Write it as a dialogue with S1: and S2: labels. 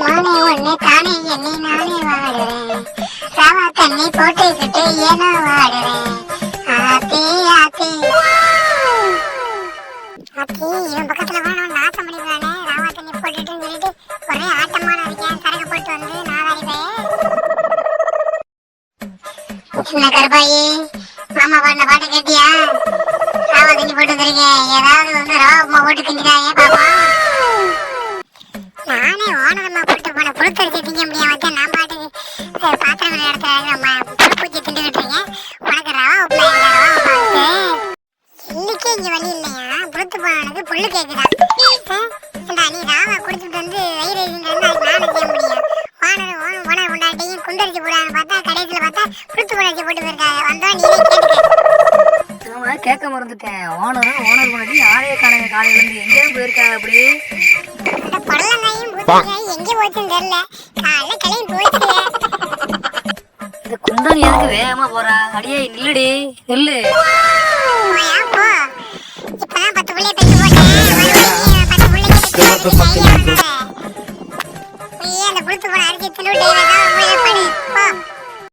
S1: நானே ஒண்ணு தானே என்னை நானே வாடுறேன் ராவா தண்ணி போட்டுக்கிட்டு ஏனோ வாடுறேன் ஆத்தி ஆத்தி. ஆத்தி இவன் பக்கத்துல வேணும் நாசம் பண்ணிடுவானே ராவா தண்ணி போட்டுட்டுன்னு சொல்லிட்டு ஒரே ஆட்டமான இருக்கேன் சரக்கு போட்டு வந்து நாதாரி பையன் சின்ன கருப்பாயி? மாமா பாடின பாட்டு கேட்டியா? ராவா தண்ணி போட்டு வந்திருக்கேன் ஏதாவது வந்து ராவா போட்டு கிண்டிடாயே பாப்பா. ஓனரமா போட்டு போன புழுத்தரிசி திங்க வச்சு நான் பாட்டுக்கு பாத்திரம் இடத்துல நம்ம புழுப்பூச்சி இருக்கேன். உனக்கு ரவா உப்புமா இல்லை ரவா உப்புமா இன்னைக்கே இங்க வழி இல்லையா? புழுத்து போனவனுக்கு புல்லு ஏண்டா நீ ராவா குடிச்சிட்டு வந்து வயிறு எரிஞ்சுட்டு வந்து அதுக்கு நானும் செய்ய முடியும். ஓனர் ஓனர் ஓனர் கொண்டாட்டியும் குண்டரிச்சு போடான்னு பார்த்தா கடைசியில் பார்த்தா புழுத்து போடாச்சு போட்டு போயிருக்காங்க. வந்தா நீயே கேட்டுக்க.
S2: ஆமா கேட்க மறந்துட்டேன். ஓனர் ஓனர் முன்னாடி காணுங்க காலையில இருந்து எங்கேயும் போயிருக்காங்க அப்படி.
S1: பூசணிக்காயும் எங்க போச்சுன்னு தெரியல. காலைல கிளம்பி போச்சு
S2: இந்த குந்தன் எதுக்கு வேகமா போறா? அடியே நில்லுடி நில்லு.
S1: இப்பதான் பத்து புள்ளைய பெற்று போட்டேன். பத்து புள்ளைக்கு பெற்று போட்டு கையில வராத. நீயே அந்த புழுத்து போன அரிசி தின்னு விட்டு போ.